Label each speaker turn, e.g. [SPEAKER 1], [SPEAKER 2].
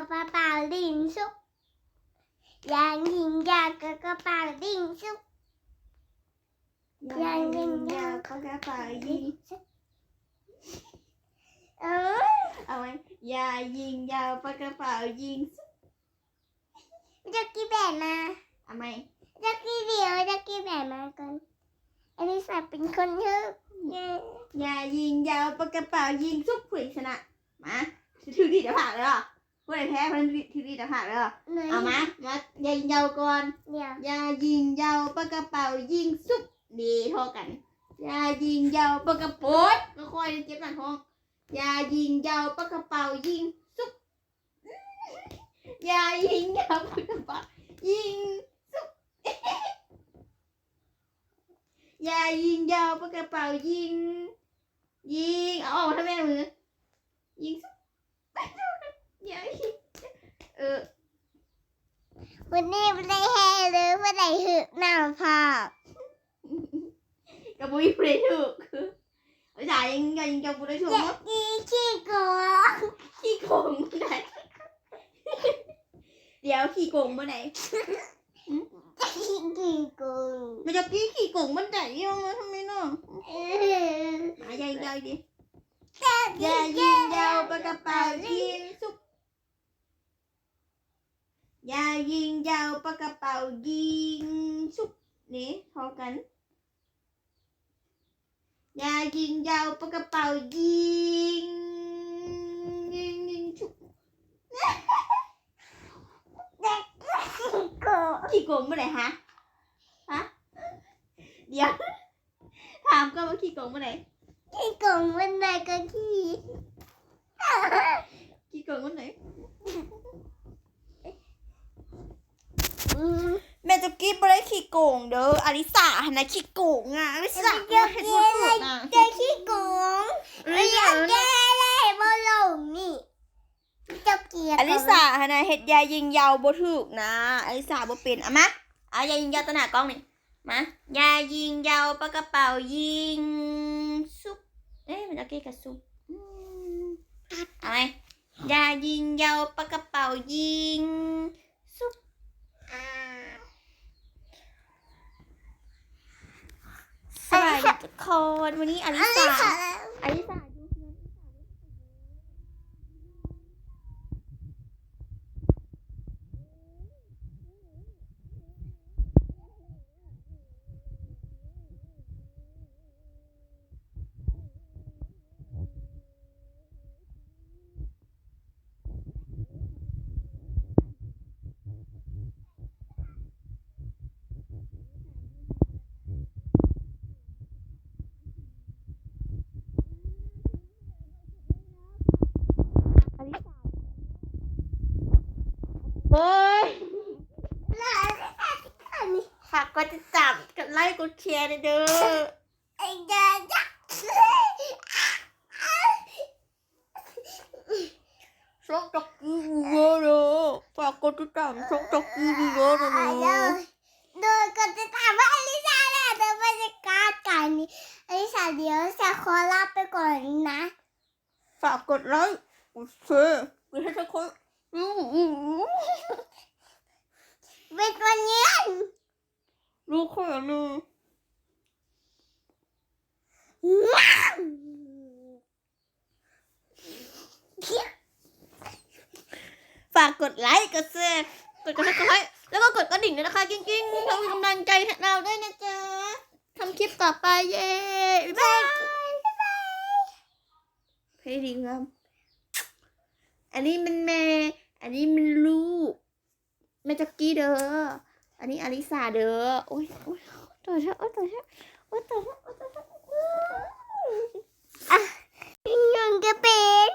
[SPEAKER 1] กระเป๋าดิ่งซุกยางยิงยาวกับกระเป๋าดิ่งซุกยางยิงยาวกับกระเป๋าดิ่งซุกเออ
[SPEAKER 2] เอาไหมยายิงยาวปากกระเป๋ายิงสุด
[SPEAKER 1] จะกี่แบบมา
[SPEAKER 2] เอาไหม
[SPEAKER 1] จะกี่เดียวจะกี่แบบมาก่อนอันนี้สับเป็นคนเยอะเย้
[SPEAKER 2] ยายิงยาวปากกระเป๋ายิงสุดผู้ใดชนะมาถือดีเดี๋ยวผ่านเลยเหรอ ผู้ใดแพ้มันถือดีเดี๋ยวผ่านเลยเหรอ
[SPEAKER 1] หน่อย
[SPEAKER 2] เอามายายายิงยาวก่อน
[SPEAKER 1] เดี๋ยวยา
[SPEAKER 2] ยิงยาวปากกระเป๋ายิงสุดดีเท่ากันยายิงยาวปากกระโปดก็คอยเจ็บหนักท้องยายิงยาวปากกระเป๋ายิงสุดยายิงยาวปากกระเป๋ายิงสุดยายิงยาวปากกระเป๋ายิง ยิงเอาออกทำไมมือยิงสุดยายิงเออ
[SPEAKER 1] วันนี้ไม่ได้แห่หรือไม่ได้หึหน้าผาก
[SPEAKER 2] กับบุยเพลถูกภาษายังยังยังบุได้ถูก
[SPEAKER 1] เด็ก
[SPEAKER 2] มั้ง
[SPEAKER 1] ดีขี้โกง
[SPEAKER 2] ขี้โกงเมื่อไหร่เดี๋ยวขี้โกงเมื่อไหร่
[SPEAKER 1] ขี้โกง
[SPEAKER 2] มันจะกี้ขี้โกงเมื่อไหร่ยังไงทำไมเนาะ
[SPEAKER 1] เออ
[SPEAKER 2] มาใหญ่ใหญ่ดิอย่ายิงยาวปากกระเป๋ายิงสุกอ ย่ายิงยาวปากกระเป๋ายิงสุกนี่เท่ากันอย่ายิงยาวปากกระเป๋ายิงยิงยิงสุก
[SPEAKER 1] ขี้โกง
[SPEAKER 2] ขี้โกงเมื่อไหร่ฮะฮะเดี๋ยวถามก็ว่าขี้โกงเมื่อไหร่
[SPEAKER 1] ขี้โกงวันไหนก็ขี้
[SPEAKER 2] ขี้โกงเมื่อไหร่
[SPEAKER 1] อืม
[SPEAKER 2] แม่จะกี้บ่ได้ ขี้โกงเด้ออลิสาหันนะขี้โกงอะอลิสา
[SPEAKER 1] เดี๋ยวเดี๋ยวอะไร
[SPEAKER 2] นะ
[SPEAKER 1] เจอขี้โกง
[SPEAKER 2] อ
[SPEAKER 1] ไอ้
[SPEAKER 2] ลิ
[SPEAKER 1] ยั
[SPEAKER 2] สาง
[SPEAKER 1] แย่เลยบอลงนี่เจ้าเกียร์
[SPEAKER 2] อลิสาหันนะเฮ็ดยายิงยาวบ่ถูกนะอลิสาบ่เป็นอะมาอะยายิงยาวตะหน้ากล้องนี่มายายิงยาวปากกระเป๋ายิงซุปเอ๊ะมันจะกี้กับซุปอืมเอาไหมยายิงยาวปากกระเป๋ายิงซุป
[SPEAKER 1] อ่า
[SPEAKER 2] สวัสดีทุกคนวันนี้อลิ
[SPEAKER 1] อัน
[SPEAKER 2] สา
[SPEAKER 1] นี้ค่ะ
[SPEAKER 2] อลิสาดูเพื่อนอลิสาเฮ้ย
[SPEAKER 1] อันนี้
[SPEAKER 2] ฝากกดติดตามกดไลค์กดแชร์ด้วยเด้อ
[SPEAKER 1] ไอ้เจ้าจัก
[SPEAKER 2] ช่องจ็อกกี้วีเยอะเลยฝากกดติดตามช่องจ็อกกี้วีเยอะเลย
[SPEAKER 1] อ่าเดี๋ยวดูก็จะถามว่าอลิซาเนี่ยเดี๋ยวบรรยากาศกันนี้อลิซาเดี๋ยวจะขอลาไปก่อนนะ
[SPEAKER 2] ฝากกดไลค์กดแชร์กดให้ทุกคนอืมอื มอืม
[SPEAKER 1] เป็นวันเนี้ย
[SPEAKER 2] รู้แค่นี้ฝากกดไลค์ กดแชร์กดกระดิ่งให้แล้วก็กดกระดิ่งด้วยนะคะจริงๆเพื่อเป็นกำลังใจให้เราด้วยนะจ๊ะทำคลิปต่อไปเย้บ๊ายบายเพลงดีครับ อันนี้มันแม่ อันนี้มันลูกแม่จักกี้เด้อ อันนี้อลิสาเด้อโอ้ยโอ้ยตัวเถอะโอ้ยตัวเถอะโอ้ยตัวเถอะโอ้ยต่อเถอะ
[SPEAKER 1] ยังจะเป็น